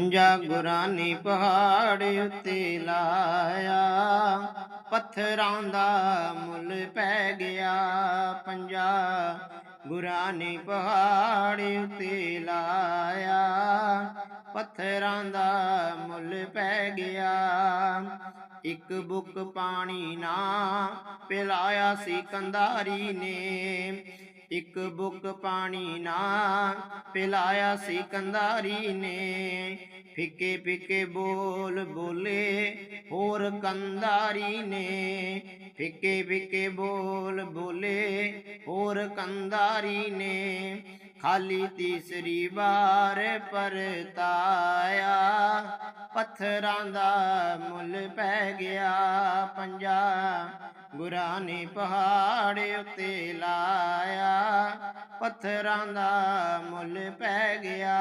ਪੰਜਾ ਗੁਰਾਂ ਨੇ ਪਹਾੜ ਉੱਤੇ ਲਾਇਆ। ਪੱਥਰਾਂ ਦਾ ਮੁੱਲ ਪੈ ਗਿਆ। ਪੰਜਾ ਗੁਰਾਂ ਪਹਾੜ ਉੱਤੇ ਲਾਇਆ। ਪੱਥਰਾਂ ਦਾ ਮੁੱਲ ਪੈ ਗਿਆ। ਇੱਕ ਬੁੱਕ ਪਾਣੀ ਨਾ ਪਿਲਾਇਆ ਸੀ ਕੰਧਾਰੀ ਨੇ। ਇੱਕ ਬੁੱਕ ਪਾਣੀ ਨਾ ਪਿਲਾਇਆ ਸੀ ਕੰਧਾਰੀ ਨੇ। ਫਿੱਕੇ ਫਿੱਕੇ ਬੋਲ ਬੋਲੇ ਹੋਰ ਕੰਧਾਰੀ ਨੇ। ਫਿੱਕੇ ਫਿੱਕੇ ਬੋਲ ਬੋਲੇ ਹੋਰ ਕੰਧਾਰੀ ਨੇ। ਖਾਲੀ ਤੀਸਰੀ ਵਾਰ ਪਰਤਾਇਆ, ਪੱਥਰਾਂ ਦਾ ਮੁੱਲ ਪੈ ਗਿਆ ਪੰਜਾ ਗੁਰਾਂ ਨੇ ਪਹਾੜ ਉੱਤੇ ਲਾਇਆ ਪੱਥਰਾਂ ਦਾ ਮੁੱਲ ਪੈ ਗਿਆ।